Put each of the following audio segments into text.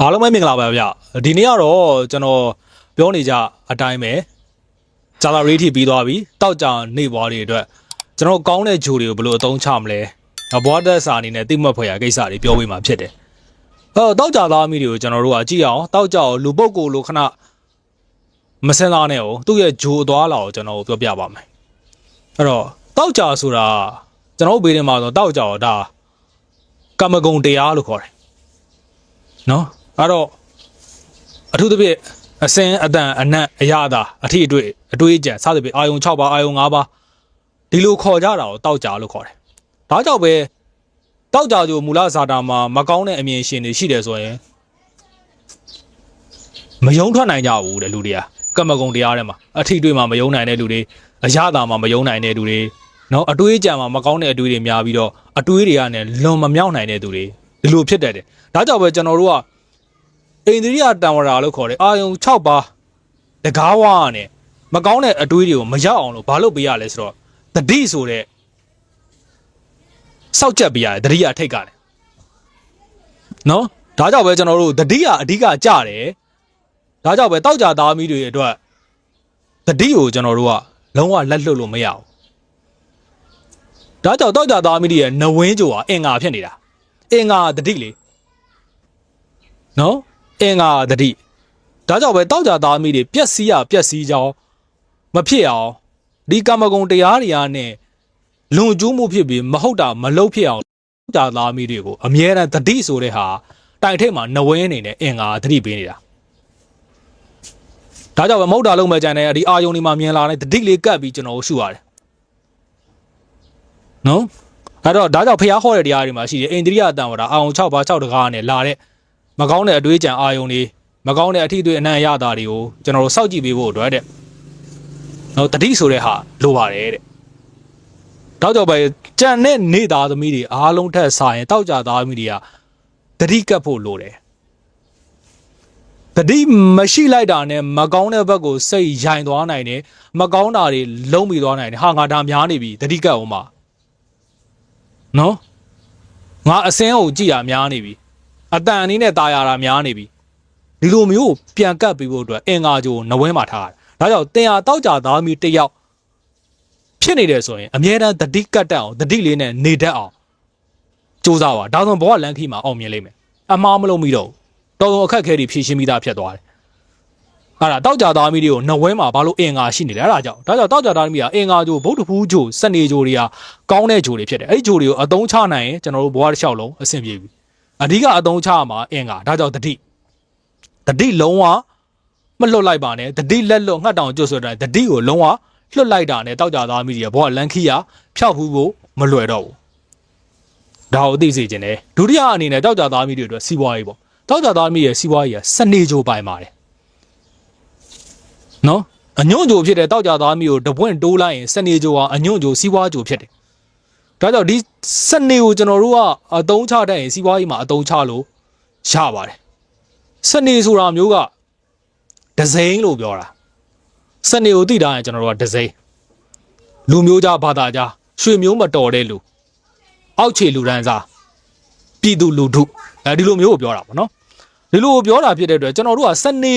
အားလုံးပဲမင်္ဂလာပါဗျဒီနေ့ကတော့ကျွန်တော်ပြောနေကြအတိုင်းပဲဂျာလာရေးထိပြီးသွားပြီတောက်ကြနေဘွားတွေအတွက်ကျွန်တော်ကောင်းတဲ့ဂျိုတွေကိုဘယ်လိုအသုံးချမလဲဘွားတက်စာအနေနဲ့တိမှတ်ဖွယ်ရာကိစ္စတွေပြောပေးမှာဖြစ်တယ်အဲတောက်ကြသားမိတွေကိုကျွန်တော်တို့ကကြည့်အောင်တောက်ကြအောင်လူပုတ်ကိုလိုခဏမစင်သားနဲ့အောင်သူ့ရဲ့ဂျိုအသွားလာကိုကျွန်တော်ပြောပြပါမယ်အဲ့တော့တောက်ကြဆိုတာကျွန်တော်ဘေးထဲမှာဆိုတောက်ကြတော့ဒါကမ္မဂုံတရားလို့ခေါ်တယ်နော် အဲ့တော့အထူးသဖြင့်အစင်းအတန်အနက်အရသာအထီအတွေ့အတွေးကြံစသဖြင့်အာယုံ6ပါးအာယုံ5ပါးဒီလိုခေါ်ကြတာကိုတောက်ကြလို့ခေါ်တယ်ဒါကြောင့်ပဲတောက်ကြကြိုမူလဇာတာမှာမကောင်းတဲ့အမြင်ရှင်တွေရှိတယ်ဆိုရင်မယုံထွက်နိုင်ကြဘူးတဲ့လူတွေကကမ္မဂုံတရားထဲမှာအထီတွေ့မှာမယုံနိုင်တဲ့လူတွေအရသာမှာမယုံနိုင်တဲ့လူတွေနော်အတွေးကြံမှာမကောင်းတဲ့အတွေးတွေများပြီးတော့အတွေးတွေကလည်းလွန်မမြောက်နိုင်တဲ့သူတွေဒီလိုဖြစ်တတ်တယ်ဒါကြောင့်ပဲကျွန်တော်တို့က အိန္ဒိယတံဝရာလို့ခေါ်တယ်အာယုံ6ပါးတကားဝါနဲ့မကောင်းတဲ့အတွေးတွေကိုမရောက်အောင်လို့ဘာလုပ်ပေးရလဲဆိုတော့တတိဆိုတဲ့စောက်ချက်ပေးရတယ်တတိယထိတ်ကလည်းနော်ဒါကြောင့်ပဲကျွန်တော်တို့တတိယအဓိကကြတယ်ဒါကြောင့်ပဲတောက်ကြသားမီးတွေအတွက်တတိကိုကျွန်တော်တို့ကလုံးဝလက်လွတ်လို့မရဘူးဒါကြောင့်တောက်ကြသားမီးတွေရဲ့နဝင်းကြိုဟာအင်္ဂါဖြစ်နေတာအင်္ဂါတတိလေနော် အင်္ဂါတတိဒါကြောင့်ပဲတောက်ကြသားမိတွေပျက်စီးရပျက်စီးကြောင်းမဖြစ်အောင်ဒီကမ္မဂုံတရားတွေအားနဲ့လွန်ကျူးမှုဖြစ်ပြီးမဟုတ်တာမလုပ်ဖြစ်အောင်တောက်ကြသားမိတွေကိုအမြဲတမ်းတတိဆိုတဲ့ဟာတိုင်ထိတ်မှာနဝင်းအနေနဲ့အင်္ဂါတတိပေးနေတာဒါကြောင့်ပဲမဟုတ်တာလုံးမဲ့ကြတဲ့ဒီအာယုန်ဒီမှာမြင်လာတဲ့တတိလေးကပ်ပြီးကျွန်တော်တို့ရှုရတယ်နော်အဲ့တော့ဒါကြောင့်ဖျားခေါ်တဲ့တရားတွေမှာရှိတယ်အိန္ဒိယအတန်ဝတာအာယုံ6ပါး6တကားနဲ့လာတဲ့ မကောင်းတဲ့အတွေးကြံအာယုံတွေမကောင်းတဲ့အထီးအတွေ့အနံ့အရတာတွေကိုကျွန်တော်တို့စောင့်ကြည့်ပေးဖို့အတွက်တဲ့နော်တတိဆိုတဲ့ဟာလိုပါတယ်တဲ့တောက်ကြောင့်ပဲကြံတဲ့နေသားသမီးတွေအားလုံးထက်စာရင်တောက်ကြသားသမီးတွေကတတိကပ်ဖို့လိုတယ်တတိမရှိလိုက်တာနဲ့မကောင်းတဲ့ဘက်ကိုစိတ်ရိုင်သွားနိုင်တယ်မကောင်းတာတွေလုံးပြီးသွားနိုင်တယ်ဟာငါဒါများနေပြီတတိကပ်အောင်ပါနော်ငါအစင်းကိုကြည်ရများနေပြီ အတန်အနေနဲ့ตายရတာများနေပြီဒီလိုမျိုးပြန်ကတ်ပြီးဖို့အတွက်အင်္ဂါကြိုနဝဲမှာထားတာဒါကြောင့်တင်ဟာတောက်ကြသားမီတစ်ယောက်ဖြစ်နေတယ်ဆိုရင်အမြဲတမ်းတတိကတ်တက်အောင်တတိလေးနဲ့နေတတ်အောင်စူးစမ်းပါဒါဆိုဘဝလန်ခီမှာအောင်မြင်လိမ့်မယ်အမားမလုံးမိတော့တော်တော်အခက်ခဲတွေဖြည့်ရှင်းပြီးသားဖြစ်သွားတယ်အဲ့ဒါတောက်ကြသားမီတွေကိုနဝဲမှာဘာလို့အင်္ဂါရှိနေလဲအဲ့ဒါကြောင့်ဒါကြောင့်တောက်ကြသားမီကအင်္ဂါကြိုဗုဒ္ဓဖူးကြိုစနေကြိုတွေကကောင်းတဲ့ကြိုတွေဖြစ်တယ်အဲ့ဒီကြိုတွေကိုအသုံးချနိုင်ရင်ကျွန်တော်တို့ဘဝတစ်လျှောက်လုံးအဆင်ပြေပြီ အဓိကအသုံးချရမှာအင်္ဂါဒါကြောင့်တတိတတိလုံးဝမလွတ်လိုက်ပါနဲ့တတိလက်လွတ်ငှက်တောင်ကျွတ်ဆိုတဲ့တတိကိုလုံးဝလွတ်လိုက်တာနဲ့တောက်ကြသားမိကြီးဘောကလန်ခီယာဖျောက်ဖူးဖို့မလွယ်တော့ဘူးဒါကိုသိစေချင်တယ်ဒုတိယအနေနဲ့တောက်ကြသားမိတွေအတွက်စီးပွားရေးပေါ့တောက်ကြသားမိရဲ့စီးပွားရေးကစနေကြိုပိုင်ပါတယ်နော်အညွန့်ကြိုဖြစ်တဲ့တောက်ကြသားမိကိုတပွင့်တိုးလိုက်ရင်စနေကြိုဟာအညွန့်ကြိုစီးပွားကြိုဖြစ်တယ် ဒါကြောင့်ဒီစနေကိုကျွန်တော်တို့ကအတုံးချတတ်ရင်စီးပွားရေးမှာအတုံးချလို့ရပါတယ်စနေဆိုတာမျိုးကဒဇိန်လို့ပြောတာစနေကိုသိတာရင်ကျွန်တော်တို့ကဒဇိန်လူမျိုးကြားဘာသာကြားရွှေမျိုးမတော်တဲ့လူအောက်ခြေလူရန်စားပြည်သူလူထုအဲဒီလိုမျိုးကိုပြောတာပေါ့နော်ဒီလိုကိုပြောတာဖြစ်တဲ့အတွက်ကျွန်တော်တို့ကစနေ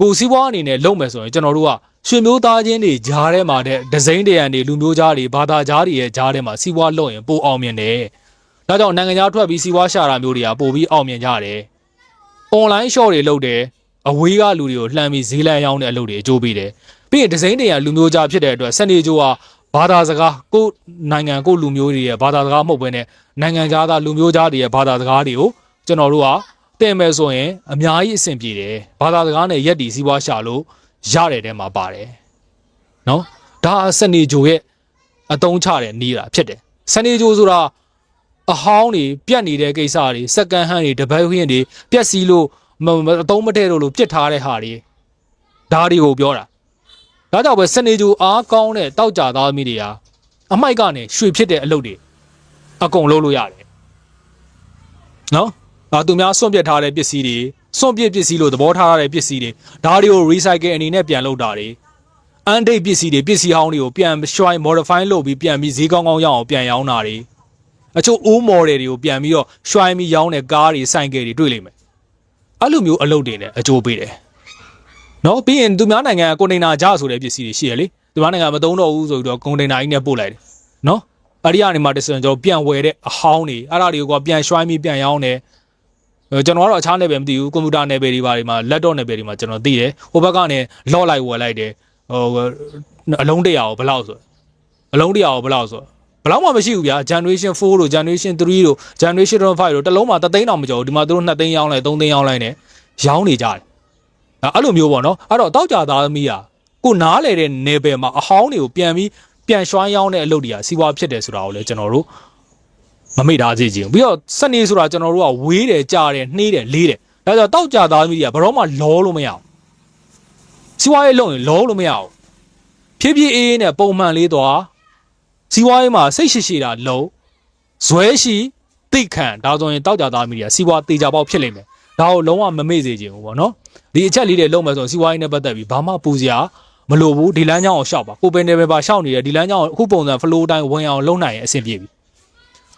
ကိုစီးပွားအနေနဲ့လုပ်မယ်ဆိုရင်ကျွန်တော်တို့က ရွှေမျိုးသားချင်းတွေဂျားထဲမှာတဲ့ဒဇိန်တရံတွေလူမျိုးကြားတွေဘာသာကြားတွေရဲ့ဂျားထဲမှာစီးပွားလုပ်ရင်ပိုအောင်မြင်တယ်။ဒါကြောင့်နိုင်ငံခြားထွက်ပြီးစီးပွားရှာတာမျိုးတွေကပိုပြီးအောင်မြင်ကြတယ်။ online shop တွေလုပ်တယ်အဝေးကလူတွေကိုလှမ်းပြီးဈေးလမ်းရောင်းတဲ့အလုပ်တွေအကျိုးပေးတယ်။ပြီးရင်ဒဇိန်တရံလူမျိုးကြားဖြစ်တဲ့အတွက်စနေကျိုးဟာဘာသာစကားကိုယ့်နိုင်ငံကိုယ့်လူမျိုးတွေရဲ့ဘာသာစကားမဟုတ်ဘဲနဲ့နိုင်ငံခြားသားလူမျိုးကြားတွေရဲ့ဘာသာစကားတွေကိုကျွန်တော်တို့ကတင်မယ်ဆိုရင်အများကြီးအဆင်ပြေတယ်။ဘာသာစကားနဲ့ရက်တီစီးပွားရှာလို့ ရတဲ့တဲမှာပါတယ်။နော်ဒါစနေဂျိုရဲ့အတုံးချတဲ့နီးတာဖြစ်တယ်။စနေဂျိုဆိုတာအဟောင်းတွေပြက်နေတဲ့ကိစ္စတွေစက္ကန့်ဟန်းတွေတပတ်ခင်းတွေပြက်စီလို့မမအတုံးမထဲလို့လို့ပြစ်ထားတဲ့ဟာတွေဒါတွေကိုပြောတာ။ဒါကြောင့်ပဲစနေဂျိုအားကောင်းတဲ့တောက်ကြသားမိတွေဟာအမိုက်ကနေရွှေဖြစ်တဲ့အလုပ်တွေအကုန်လုပ်လို့ရတယ်။နော်။အာသူများစွန့်ပစ်ထားတဲ့ပစ္စည်းတွေ စွန့်ပစ်ပစ္စည်းလို့သဘောထားရတဲ့ပစ္စည်းတွေဒါတွေကို recycle အနေနဲ့ပြန်လုပ်တာတွေအန်ဒိတ်ပစ္စည်းတွေပစ္စည်းဟောင်းတွေကိုပြန် shine modify လုပ်ပြီးပြန်ပြီးဈေးကောင်းကောင်းရအောင်ပြန်ရောင်းတာတွေအချို့ old model တွေကိုပြန်ပြီးတော့ shine ပြီးရောင်းတဲ့ကားတွေဆိုင်ကယ်တွေတွေ့လိမ့်မယ်အဲ့လိုမျိုးအလုပ်တွေနဲ့အကျိုးပေးတယ်နော်ပြီးရင်သူများနိုင်ငံကကွန်တိန်နာကြားဆိုတဲ့ပစ္စည်းတွေရှိရလေသူများနိုင်ငံမသုံးတော့ဘူးဆိုပြီးတော့ကွန်တိန်နာကြီးနဲ့ပို့လိုက်တယ်နော်အဲ့ဒီကနေမှတစ်စံကျွန်တော်ပြန်ဝယ်တဲ့အဟောင်းတွေအဲ့ဒါတွေကိုကပြန်ရွှိုင်းပြီးပြန်ရောင်းတယ်အဲ ကျွန်တော်ကတော့အခြားနယ်ပယ်မသိဘူးကွန်ပျူတာနယ်ပယ်တွေပါတွေမှာ laptop နယ်ပယ်တွေမှာကျွန်တော်သိတယ်ဟိုဘက်ကနေလော့လိုက်ဝယ်လိုက်တယ်ဟိုအလုံးတရာကိုဘယ်လောက်ဆိုအလုံးတရာကိုဘယ်လောက်ဆိုဘယ်လောက်မှမရှိဘူးဗျာ generation 4တို့ generation 3တို့ generation 5တို့တစ်လုံးမှာ3သိန်းတောင်မကျော်ဘူးဒီမှာသူတို့2သိန်းရောင်းလိုက်3သိန်းရောင်းလိုက်နဲ့ရောင်းနေကြတယ်ဒါအဲ့လိုမျိုးပေါ့နော်အဲ့တော့တောက်ကြသားသမီးอ่ะကိုနားလေတဲ့နေပယ်မှာအဟောင်းတွေကိုပြန်ပြီးပြန်ရွှိုင်းရောင်းတဲ့အလုပ်တွေကစီးပွားဖြစ်တယ်ဆိုတာကိုလည်းကျွန်တော်တို့ မမေ့ထားစေချင်ဘူးပြီးတော့စနေဆိုတာကျွန်တော်တို့ကဝေးတယ်ကြားတယ်နှေးတယ်လေးတယ်ဒါကြောင့်တောက်ကြသားသမီးတွေကဘယ်တော့မှလောလို့မရအောင်စီးပွားရေးလုပ်ရင်လောလို့မရအောင်ဖြည်းဖြည်းအေးအေးနဲ့ပုံမှန်လေးသွားစီးပွားရေးမှာစိတ်ရှိရှိတာလုံးဇွဲရှိတိတ်ခံဒါဆိုရင်တောက်ကြသားသမီးတွေကစီးပွားတေချာပေါက်ဖြစ်လိမ့်မယ်ဒါကိုလုံးဝမမေ့စေချင်ဘူးပေါ့နော်ဒီအချက်လေးတွေလုံးမယ်ဆိုရင်စီးပွားရေးနဲ့ပတ်သက်ပြီးဘာမှပူစရာမလိုဘူးဒီလမ်းကြောင်းကိုရှောက်ပါကိုပင်နေပဲပါရှောက်နေတယ်ဒီလမ်းကြောင်းကိုအခုပုံစံ flow တိုင်းဝင်အောင်လုံးနိုင်ရင်အဆင်ပြေပြီ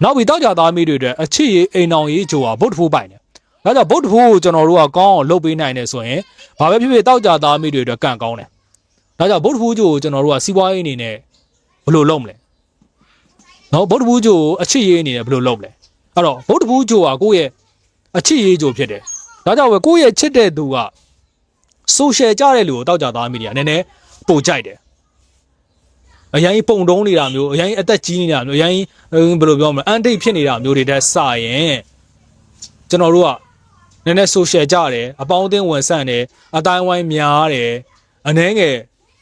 နောက်ပြီးတောက်ကြသားသမီးတွေအတွက်အချစ်ရေးအိမ်အောင်ရေးကြိုးဟာဗုဒ္ဓဖူးပိုင်တယ်ဒါကြောင့်ဗုဒ္ဓဖူးကိုကျွန်တော်တို့ကကောင်းအောင်လုပ်ပေးနိုင်တယ်ဆိုရင်ဘာပဲဖြစ်ဖြစ်တောက်ကြသားသမီးတွေအတွက်ကံကောင်းတယ်ဒါကြောင့်ဗုဒ္ဓဖူးကြိုးကိုကျွန်တော်တို့ကစီးပွားရေးအနေနဲ့ဘယ်လိုလုပ်မလဲနော်ဗုဒ္ဓဖူးကြိုးကိုအချစ်ရေးအနေနဲ့ဘယ်လိုလုပ်မလဲအဲ့တော့ဗုဒ္ဓဖူးကြိုးဟာကိုယ့်ရဲ့အချစ်ရေးကြိုးဖြစ်တယ်ဒါကြောင့်ပဲကိုယ့်ရဲ့ချစ်တဲ့သူက social ကြတဲ့လူကိုတောက်ကြသားမိတယ်ကနည်းနည်းပိုကြိုက်တယ် အရင်ပုံတုံးနေတာမျိုးအရင်အသက်ကြီးနေတာမျိုးအရင်ဘယ်လိုပြောမလဲအန်တိတ်ဖြစ်နေတာမျိုးတွေတက်စရင်ကျွန်တော်တို့ကနည်းနည်း social ကြတယ်အပေါင်းအသင်းဝင်ဆန့်တယ်အတိုင်းဝိုင်းများတယ်အနှဲငယ်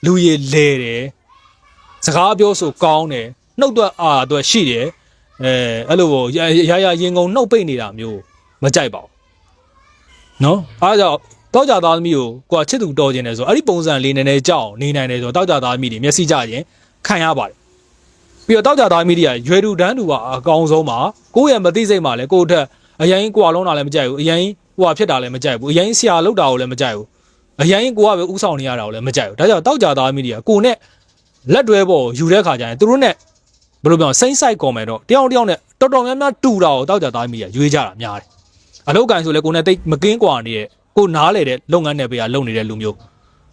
လူရည်လဲတယ်စကားပြောဆိုကောင်းတယ်နှုတ်ထွက်အာအတွက်ရှိတယ်အဲအဲ့လိုပေါ့ရရရရင်ကုန်နှုတ်ပိတ်နေတာမျိုးမကြိုက်ပါဘူးနော်အားကြောင့်တောက်ကြသားသမီးကိုကိုကချစ်သူတော်ခြင်းတယ်ဆိုအဲ့ဒီပုံစံလေးနည်းနည်းကြောက်နေနိုင်တယ်ဆိုတော့တောက်ကြသားသမီးတွေမျက်စိကြရင် ခံရပါတယ်ပြီးတော့တောက်ကြသားသမီးတွေကရွယ်တူတန်းတူကအကောင်းဆုံးပါကိုယ့်ရဲ့မသိစိတ်မှလည်းကိုယ့်အထက်အရင်ကွာလုံးတာလည်းမကြိုက်ဘူးအရင်ဟိုဟာဖြစ်တာလည်းမကြိုက်ဘူးအရင်ဆရာလောက်တာကိုလည်းမကြိုက်ဘူးအရင်ကိုကပဲဥဆောင်နေရတာကိုလည်းမကြိုက်ဘူးဒါကြောင့်တောက်ကြသားသမီးတွေကကိုနဲ့လက်တွဲပေါ်ယူတဲ့ခါကျရင်သူတို့နဲ့ဘယ်လိုပြောစိမ့်ဆိုင်ကော်မယ်တော့တယောက်တယောက်နဲ့တော်တော်များများတူတာကိုတောက်ကြသားသမီးတွေကရွေးကြတာများတယ်အလောက်ကန်ဆိုလဲကိုနဲ့တိတ်မကင်းကွာနေတဲ့ကိုနားလေတဲ့လုပ်ငန်းနယ်ပယ်ကလုပ်နေတဲ့လူမျိုး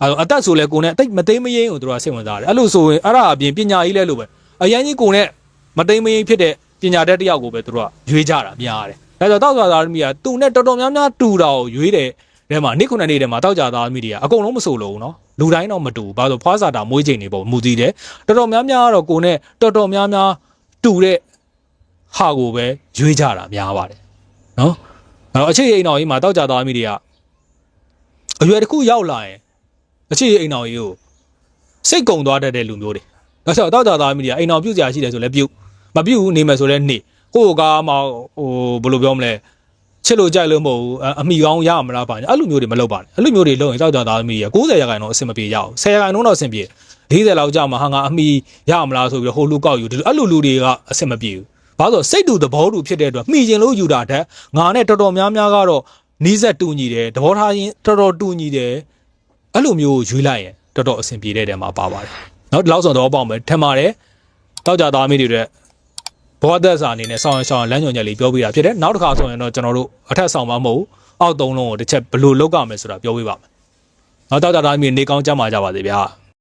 အဲအသက်ဆိုလဲကိုနဲ့တိတ်မသိမ်းမရင်းကိုတို့ကစိတ်ဝင်စားတယ်အဲ့လိုဆိုရင်အဲ့ဒါအပြင်ပညာကြီးလဲလို့ပဲအရန်ကြီးကိုနဲ့မသိမ်းမရင်းဖြစ်တဲ့ပညာတတ်တယောက်ကိုပဲတို့ကရွေးကြတာများတယ်ဒါကြောင့်တောက်ကြသားသမီးကသူနဲ့တော်တော်များများတူတာကိုရွေးတယ်ထဲမှာနေ့ခုနှစ်နေ့ထဲမှာတောက်ကြသားသမီးတွေကအကုန်လုံးမဆိုလို့ဘူးနော်လူတိုင်းတော့မတူဘူးဘာလို့ဖွားစာတာမွေးချိန်နေပုံမူတည်တယ်တော်တော်များများကတော့ကိုနဲ့တော်တော်များများတူတဲ့ဟာကိုပဲရွေးကြတာများပါတယ်နော်အဲ့တော့အခြေအိမ်တော်ကြီးမှာတောက်ကြသားသမီးတွေကအရွယ်တစ်ခုရောက်လာရင် အခြေအိမ်တော်ကြီးကိုစိတ်ကုံသွားတတ်တဲ့လူမျိုးတွေဒါကြောင့်တောက်ကြသားသမီးတွေကအိမ်တော်ပြုတ်ကြရှိတယ်ဆိုလဲပြုတ်မပြုတ်ဘူးနေမယ်ဆိုလဲနေကိုယ့်ကားမှာဟိုဘယ်လိုပြောမလဲချစ်လို့ကြိုက်လို့မဟုတ်ဘူးအမိကောင်းရမလားပါအဲ့လိုမျိုးတွေမလုပ်ပါနဲ့အဲ့လိုမျိုးတွေလုပ်ရင်တောက်ကြသားသမီးတွေက90ရာခိုင်နှုန်းအဆင်မပြေရအောင်10ရာခိုင်နှုန်းတော့အဆင်ပြေ40လောက်ကြာမှဟာငါအမိရမလားဆိုပြီးဟိုလူကောက်ယူအဲ့လိုလူတွေကအဆင်မပြေဘူးဘာလို့စိတ်တူသဘောတူဖြစ်တဲ့အတွက်မှီကျင်လို့ယူတာတက်ငါနဲ့တော်တော်များများကတော့နီးစက်တူညီတယ်သဘောထားရင်တော်တော်တူညီတယ် အဲ့လိုမျိုးရွေးလိုက်ရင်တော်တော်အဆင်ပြေတဲ့တဲမှာပါပါတယ်နော်ဒီလောက်ဆိုတော့ပေါ့မယ်ထင်ပါတယ်တောက်ကြသားမိတွေတဲ့ဘောသက်စာအနေနဲ့ဆောင်းရှောင်းလမ်းညွန်ချက်လေးပြောပြတာဖြစ်တယ်နောက်တစ်ခါဆိုရင်တော့ကျွန်တော်တို့အထက်ဆောင်မမဟုတ်အောက်သုံးလုံးကိုတစ်ချက်ဘယ်လိုလောက်ကမယ်ဆိုတာပြောပြပါမယ်နောက်တောက်ကြသားမိနေကောင်းကြမှာကြပါစေဗျာ